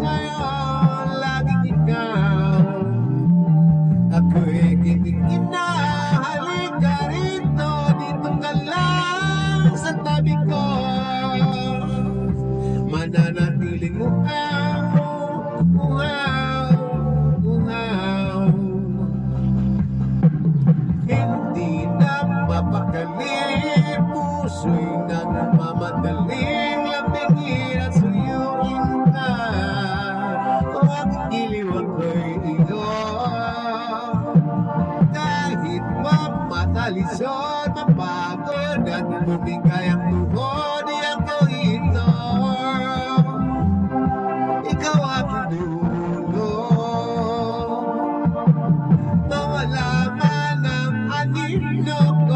sa'yo? Laging ikaw Ako'y kitigin na Halika rito Dito ka lang sa Mananatiling uhaw O aking giliw ako'y iyo kahit mamatalisod, mapagod at bumigay ang tuhod, di ako ito. Ikaw aking dulo. Mawala man ang anino ko,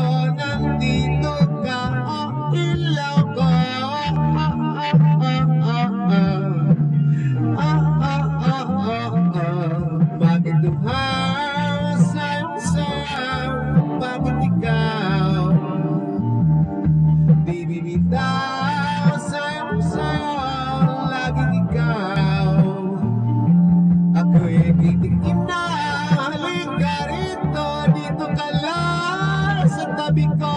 tabi ko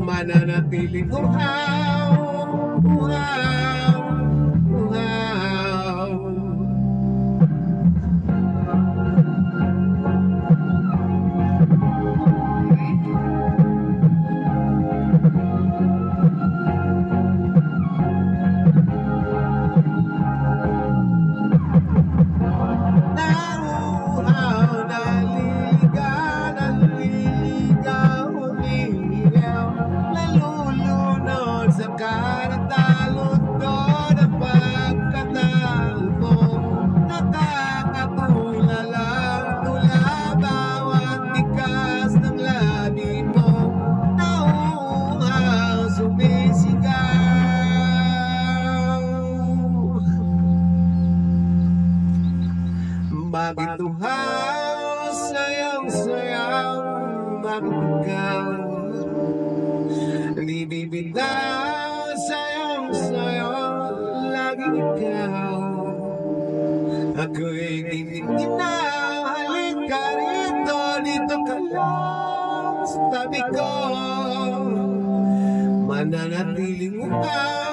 Mananatiling uhaw Uhaw bakit tuhaw sayang sayang Bakit ikaw Di bibitaw sayang sayang Laging ikaw. Ako'y tinitin na Halika rito Dito ka lang sa tabi ko. Mananatiling ikaw